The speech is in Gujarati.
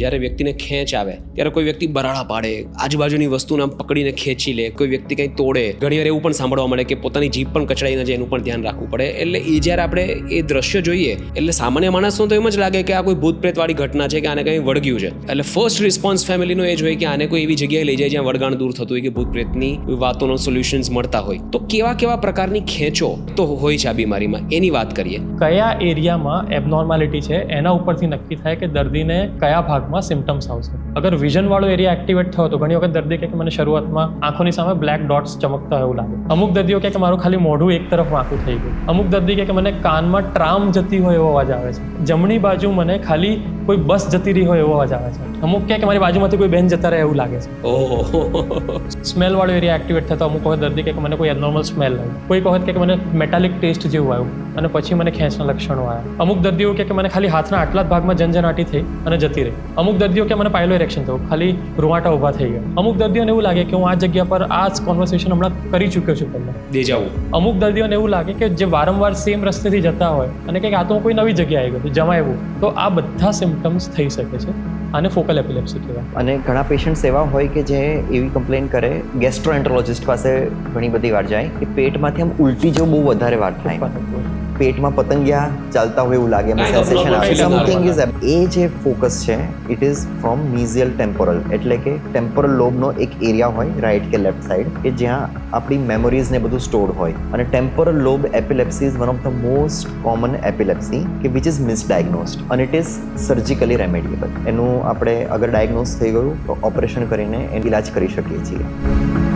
જ્યારે વ્યક્તિને ખેંચ આવે, ત્યારે કોઈ વ્યક્તિ બરાડા પાડે, આજુબાજુની વસ્તુને આમ પકડીને ખેંચી લે, કોઈ વ્યક્તિ કંઈ તોડે ઘણીવાર એવું પણ સાંભળવા મળે કે પોતાની જીભ પણ કચડાઈ ન જાય એનું પણ ધ્યાન રાખવું પડે. એટલે એ જ્યારે આપણે એ દ્રશ્ય જોઈએ, એટલે સામાન્ય માણસનો તો એમ જ લાગે કે આ કોઈ ભૂત પ્રેતવાળી ઘટના છે કે આને કંઈ વળગ્યું છે. એટલે ફર્સ્ટ રિસ્પોન્સ ફેમિલીનો એ જ હોય કે આને કોઈ એવી જગ્યાએ લઈ જાય જ્યાં વળગાણ દૂર થતું હોય કે ભૂત પ્રેતની વાતોનો સોલ્યુશન્સ મળતા હોય. તો કેવા કેવા પ્રકારની ખેંચો તો હોય છે આ બીમારીમાં? એની વાત કરીએ. કયા એરિયામાં એબનોર્માલિટી છે? એના ઉપરથી નક્કી થાય કે દર્દીને કયા ભાગમાં સિમ્ટમ્સ આવશે. અગર વિઝન વાળો એરિયા એક્ટિવેટ થયો તો ઘણી વખત દર્દી કહે કે મને શરૂઆતમાં આંખોની સામે બ્લેક ડોટ્સ ચમકતા એવું લાગે. અમુક દર્દીઓ કહે કે મારું ખાલી મોઢું એક તરફ આંખું થઈ ગયું. અમુક દર્દી કહે કે મને કાનમાં ટ્રામ જતી હોય એવો અવાજ આવે છે. જમણી બાજુ મને ખાલી કોઈ બસ જતી રહી હોય એવો અવાજ આવે છે. અમુક કહે કે મારી બાજુમાંથી કોઈ બેન જતા રહે એવું લાગે છે. ઓહો. સ્મેલ વાળો એરિયા એક્ટિવેટ થતો અમુક વખત દર્દી કે મને કોઈ એબનોર્મલ સ્મેલ આવી કોઈક વખત કે મને મેટાલિક ટેસ્ટ જેવું આવ્યું અને પછી મને ખેંચના લક્ષણો આવ્યા. અમુક દર્દીઓ કે મને ખાલી હાથના આટલા જ ભાગમાં જનજનાટી થઈ અને જતી રહી. અમુક દર્દીઓ કે મને પાયલો ઇરેક્શન થયું ખાલી રૂવાટા ઊભા થઈ ગયા. અમુક દર્દીઓને એવું લાગે કે હું આ જગ્યા પર આ જ કોન્વર્સેશન હમણાં કરી ચૂક્યો છું પહેલાં. દેજાવું અમુક દર્દીઓને એવું લાગે કે જે વારંવાર સેમ રસ્તેથી જતા હોય અને કંઈક આ તો હું કોઈ નવી જગ્યાએ આવી ગયો જમાય એવું તો આ બધા સિમ્ટમ્સ થઈ શકે છે. આને ફોકલ એપિલેપ્સી કહેવાય. અને ઘણા પેશન્ટ્સ એવા હોય કે જે એવી કમ્પ્લેન કરે ગેસ્ટ્રોએન્ટ્રોલોજિસ્ટ પાસે ઘણી બધી વાર જાય કે પેટમાંથી આમ ઉલટી જેવું બહુ વધારે વાર થાય. પેટમાં પતંગિયા ચાલતા હોય એવું લાગે. એમાં સેન્સેશન આવે. સમથિંગ ઇઝ એ જે ફોકસ છે it is from mesial temporal એટલે કે ટેમ્પોરલ લોબનો એક એરિયા હોય રાઈટ કે લેફ્ટ સાઈડ કે જ્યાં આપણી મેમોરીઝ ને બધું સ્ટોર હોય. અને temporal lobe epilepsy is one of the most common epilepsy કે વિચ ઇઝ મિસડાયગ્નોસ્ડ અને ઇટ ઇઝ સર્જિકલી રેમેડિયેબલ એનું આપણે અગર ડાયગ્નોઝ થઈ ગયું તો ઓપરેશન કરીને એનો ઇલાજ કરી શકીએ છીએ.